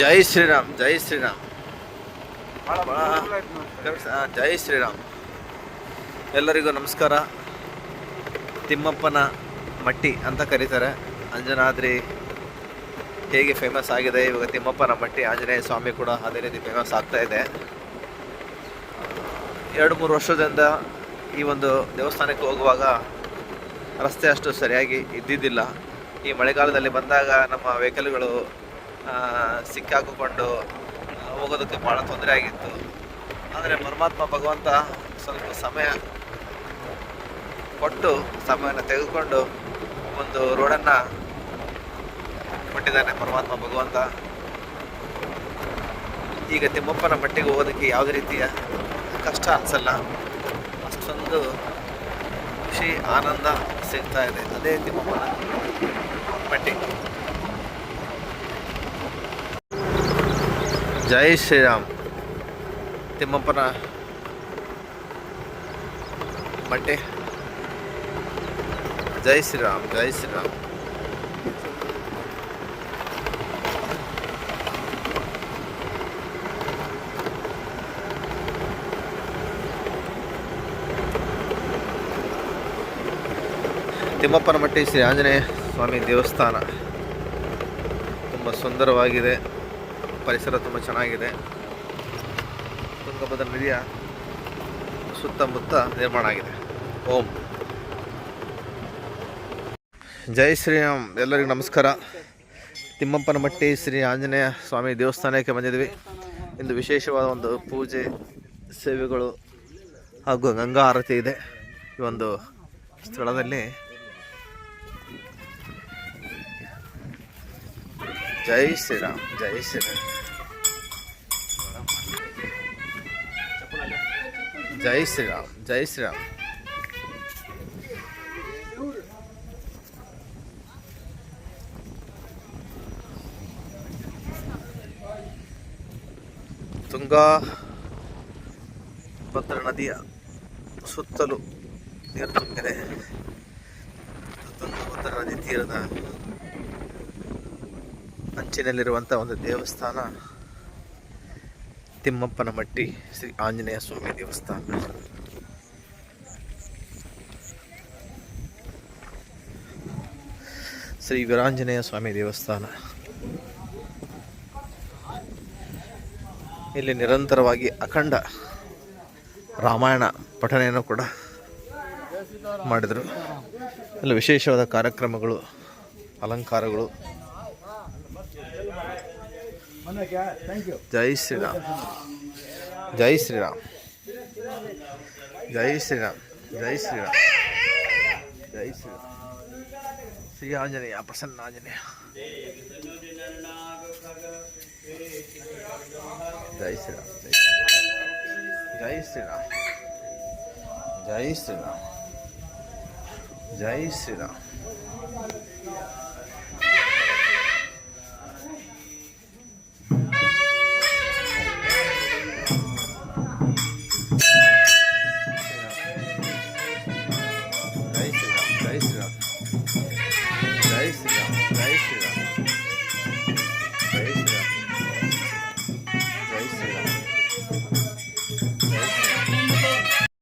ಜೈ ಶ್ರೀರಾಮ್ ಜೈ ಶ್ರೀರಾಮ್. ಜೈ ಶ್ರೀರಾಮ್. ಎಲ್ಲರಿಗೂ ನಮಸ್ಕಾರ. ತಿಮ್ಮಪ್ಪನ ಮಟ್ಟಿ ಅಂತ ಕರೀತಾರೆ. ಅಂಜನಾದ್ರಿ ಹೇಗೆ ಫೇಮಸ್ ಆಗಿದೆ? ಇವಾಗ ತಿಮ್ಮಪ್ಪನ ಮಟ್ಟಿ ಆಂಜನೇಯ ಸ್ವಾಮಿ ಕೂಡ ಅದೇ ರೀತಿ ಫೇಮಸ್ ಆಗ್ತಾ ಇದೆ. ಎರಡು ಮೂರು ವರ್ಷದಿಂದ ಈ ಒಂದು ದೇವಸ್ಥಾನಕ್ಕೆ ಹೋಗುವಾಗ ರಸ್ತೆ ಅಷ್ಟು ಸರಿಯಾಗಿ ಇದ್ದಿದ್ದಿಲ್ಲ. ಈ ಮಳೆಗಾಲದಲ್ಲಿ ಬಂದಾಗ ನಮ್ಮ ವೆಹಿಕಲ್ಗಳು ಸಿಕ್ಕಾಕಿಕೊಂಡು ಆ, ಹೋಗೋದಕ್ಕೆ ಭಾಳ ತೊಂದರೆ ಆಗಿತ್ತು. ಆದರೆ ಪರಮಾತ್ಮ ಭಗವಂತ ಸ್ವಲ್ಪ ಸಮಯ ಕೊಟ್ಟು ಸಮಯನ ತೆಗೆದುಕೊಂಡು ಒಂದು ರೋಡನ್ನು ಕೊಟ್ಟಿದ್ದಾನೆ ಪರಮಾತ್ಮ ಭಗವಂತ. ಈಗ ತಿಮ್ಮಪ್ಪನ ಮಟ್ಟಿಗೆ ಹೋಗೋದಕ್ಕೆ ಯಾವುದೇ ರೀತಿಯ ಕಷ್ಟ ಅನಿಸಲ್ಲ. ಅಷ್ಟೊಂದು ಖುಷಿ ಆನಂದ ಸಿಗ್ತಾ ಇದೆ. ಅದೇ ತಿಮ್ಮಪ್ಪನ ಮಟ್ಟಿ ಜೈ ಶ್ರೀರಾಮ್ ತಿಮ್ಮಪ್ಪನ ಬಟ್ಟೆ ಜೈ ಶ್ರೀರಾಮ್ ಜೈ ಶ್ರೀರಾಮ್ ತಿಮ್ಮಪ್ಪನ ಮಟ್ಟಿ ಶ್ರೀ ಆಂಜನೇಯ ಸ್ವಾಮಿ ದೇವಸ್ಥಾನ ತುಂಬ ಸುಂದರವಾಗಿದೆ ಪರಿಸರ ತುಂಬ ಚೆನ್ನಾಗಿದೆ. ತುಂಗಭದ್ರಾ ನದಿಯ ಸುತ್ತಮುತ್ತ ನಿರ್ಮಾಣ ಆಗಿದೆ. ಓಂ. ಜೈ ಶ್ರೀರಾಮ್. ಎಲ್ಲರಿಗೂ ನಮಸ್ಕಾರ. ತಿಮ್ಮಪ್ಪನಮಟ್ಟಿ ಶ್ರೀ ಆಂಜನೇಯ ಸ್ವಾಮಿ ದೇವಸ್ಥಾನಕ್ಕೆ ಬಂದಿದ್ವಿ. ಇಂದು ವಿಶೇಷವಾದ ಒಂದು ಪೂಜೆ, ಸೇವೆಗಳು ಹಾಗೂ ಗಂಗಾ ಆರತಿ ಇದೆ. ಈ ಒಂದು ಸ್ಥಳದಲ್ಲಿ ಜೈ ಶ್ರೀರಾಮ್ ಜೈ ಶ್ರೀರಾಮ್ ಜೈ ಶ್ರೀರಾಮ್ ಜೈ ಶ್ರೀರಾಮ್ ತುಂಗಾ ಭದ್ರಾ ನದಿಯ ಸುತ್ತಲೂ ನೀರು ತುಂಬಿದೆ. ತುಂಗಭದ್ರಾ ನದಿ ತೀರದ ಅಂಚಿನಲ್ಲಿರುವಂಥ ಒಂದು ದೇವಸ್ಥಾನ, ತಿಮ್ಮಪ್ಪನ ಮಟ್ಟಿ ಶ್ರೀ ಆಂಜನೇಯ ಸ್ವಾಮಿ ದೇವಸ್ಥಾನ. ಶ್ರೀ ವೀರಾಂಜನೇಯ ಸ್ವಾಮಿ ದೇವಸ್ಥಾನ. ಇಲ್ಲಿ ನಿರಂತರವಾಗಿ ಅಖಂಡ ರಾಮಾಯಣ ಪಠಣೆಯನ್ನು ಕೂಡ ಮಾಡಿದರು. ಇಲ್ಲಿ ವಿಶೇಷವಾದ ಕಾರ್ಯಕ್ರಮಗಳು, ಅಲಂಕಾರಗಳು ಜೈ ಶ್ರೀರಾಮ್ ಜೈ ಶ್ರೀರಾಮ್ ಜೈ ಶ್ರೀರಾಮ್ ಜೈ ಶ್ರೀರಾಮ್ ಜೈ ಶ್ರೀರಾಮ್ ಶ್ರೀ ಆಂಜನೇಯ ಪ್ರಸನ್ನ ಆಂಜನೇಯ ಜೈ ಶ್ರೀರಾಮ್ ಜೈ ಶ್ರೀರಾಮ್ ಜೈ ಶ್ರೀರಾಮ್ ಜೈ ಶ್ರೀರಾಮ್